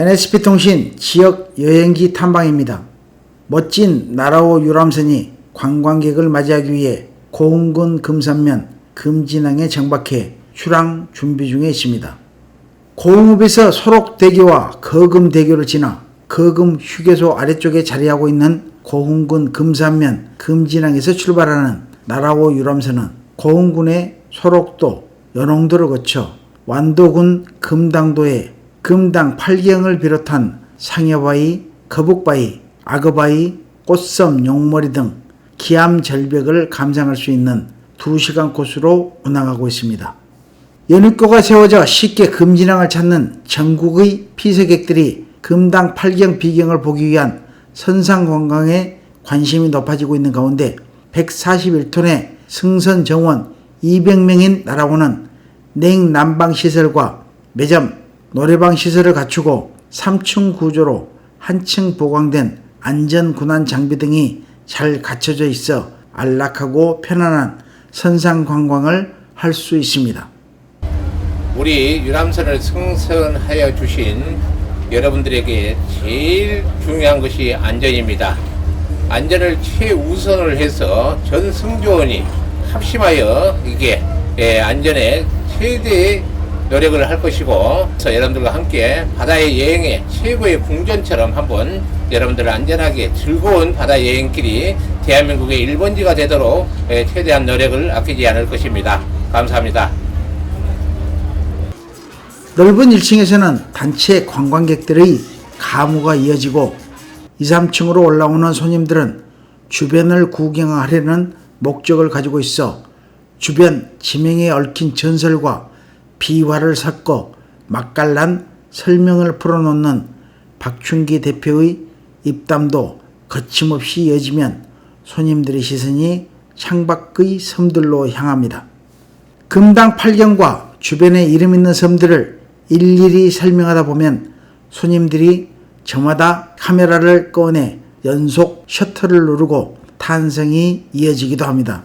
NSP통신 지역 여행기 탐방입니다. 멋진 나라오 유람선이 관광객을 맞이하기 위해 고흥군 금산면 금진항에 정박해 출항 준비 중에 있습니다. 고흥읍에서 소록대교와 거금대교를 지나 거금 휴게소 아래쪽에 자리하고 있는 고흥군 금산면 금진항에서 출발하는 나라오 유람선은 고흥군의 소록도, 연홍도를 거쳐 완도군 금당도의 금당 팔경을 비롯한 상여바위, 거북바위, 악어바위, 꽃섬, 용머리 등 기암 절벽을 감상할 수 있는 2시간 코스로 운항하고 있습니다. 연육교가 세워져 쉽게 금진항을 찾는 전국의 피서객들이 금당 팔경 비경을 보기 위한 선상 관광에 관심이 높아지고 있는 가운데 141톤의 승선 정원 200명인 나라고는 냉난방 시설과 매점, 노래방 시설을 갖추고 3층 구조로 한층 보강된 안전 군안 장비 등이 잘 갖춰져 있어 안락하고 편안한 선상 관광을 할 수 있습니다. 우리 유람선을 승선하여 주신 여러분들에게 제일 중요한 것이 안전입니다. 안전을 최우선을 해서 전 승조원이 합심하여 이게 예, 안전에 최대의 노력을 할 것이고 그래서 여러분들과 함께 바다의 여행의 최고의 궁전처럼 한번 여러분들 안전하게 즐거운 바다 여행길이 대한민국의 1번지가 되도록 예, 최대한 노력을 아끼지 않을 것입니다. 감사합니다. 넓은 1층에서는 단체 관광객들의 가무가 이어지고 2, 3층으로 올라오는 손님들은 주변을 구경하려는 목적을 가지고 있어 주변 지명에 얽힌 전설과 비화를 섞어 맛깔난 설명을 풀어놓는 박춘기 대표의 입담도 거침없이 이어지면 손님들의 시선이 창밖의 섬들로 향합니다. 금당 팔경과 주변에 이름 있는 섬들을 일일이 설명하다 보면 손님들이 저마다 카메라를 꺼내 연속 셔터를 누르고 탄성이 이어지기도 합니다.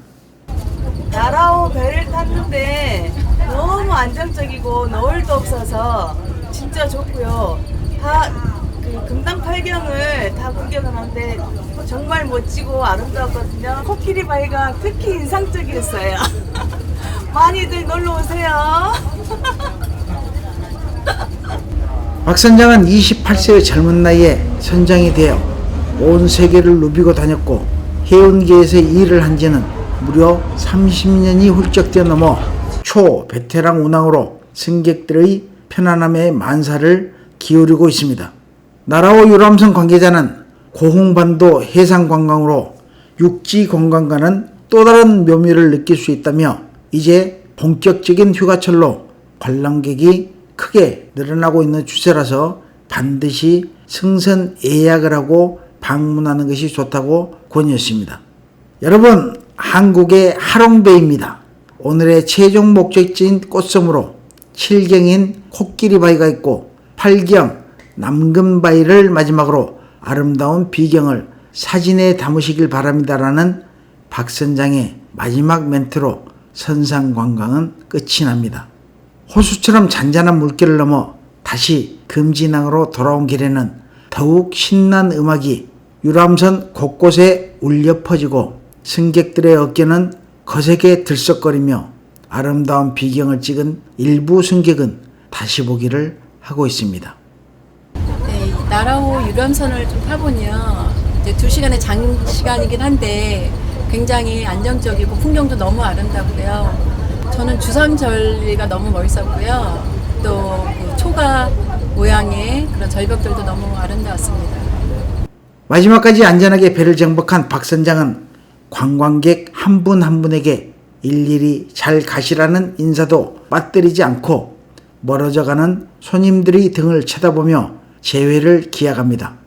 나라오 배를 탔는데 너무 안정적이고 너울도 없어서 진짜 좋고요. 다 그 금당 팔경을 다 구경하는데 정말 멋지고 아름다웠거든요. 코끼리 바위가 특히 인상적이었어요. 많이들 놀러 오세요. 박 선장은 28세의 젊은 나이에 선장이 되어 온 세계를 누비고 다녔고 해운계에서 일을 한 지는 무려 30년이 훌쩍 뛰어넘어 초 베테랑 운항으로 승객들의 편안함에 만사를 기울이고 있습니다. 나라오 유람선 관계자는 고흥반도 해상관광으로 육지 관광과는 또 다른 묘미를 느낄 수 있다며 이제 본격적인 휴가철로 관람객이 크게 늘어나고 있는 추세라서 반드시 승선 예약을 하고 방문하는 것이 좋다고 권유했습니다. 여러분, 한국의 하롱베이입니다. 오늘의 최종 목적지인 꽃섬으로 7경인 코끼리 바위가 있고 8경 남금 바위를 마지막으로 아름다운 비경을 사진에 담으시길 바랍니다라는 박 선장의 마지막 멘트로 선상 관광은 끝이 납니다. 호수처럼 잔잔한 물길을 넘어 다시 금진항으로 돌아온 길에는 더욱 신난 음악이 유람선 곳곳에 울려 퍼지고 승객들의 어깨는 거세게 들썩거리며 아름다운 비경을 찍은 일부 승객은 다시 보기를 하고 있습니다. 네, 이 나라호 유람선을 좀 타보면 이제 두 시간의 장시간이긴 한데 굉장히 안정적이고 풍경도 너무 아름답고요. 저는 주상절리가 너무 멋있었고요. 또 그 초가 모양의 그런 절벽들도 너무 아름다웠습니다. 마지막까지 안전하게 배를 정박한 박 선장은 관광객 한 분 한 분에게 일일이 잘 가시라는 인사도 빠뜨리지 않고 멀어져가는 손님들의 등을 쳐다보며 재회를 기약합니다.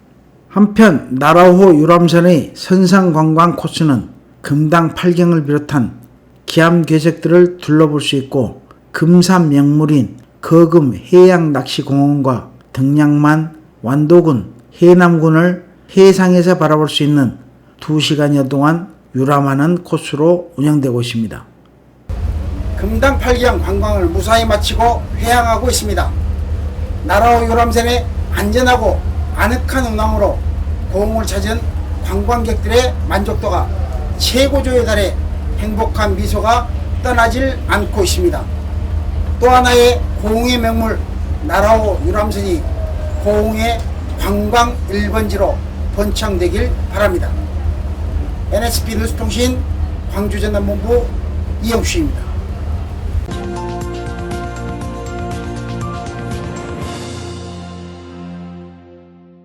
한편 나라호 유람선의 선상관광 코스는 금당 팔경을 비롯한 기암 괴석들을 둘러볼 수 있고 금산 명물인 거금 해양 낚시공원과 등량만 완도군 해남군을 해상에서 바라볼 수 있는 2시간여 동안 유람하는 코스로 운영되고 있습니다. 팔경 관광을 무사히 마치고 회항하고 있습니다. 나라오 유람선의 안전하고 아늑한 운항으로 고흥을 찾은 관광객들의 만족도가 최고조에 달해 행복한 미소가 떠나질 않고 있습니다. 또 하나의 고흥의 명물 나라호 유람선이 고흥의 관광 1번지로 번창되길 바랍니다. NSP 뉴스통신 광주전남본부 이영수입니다.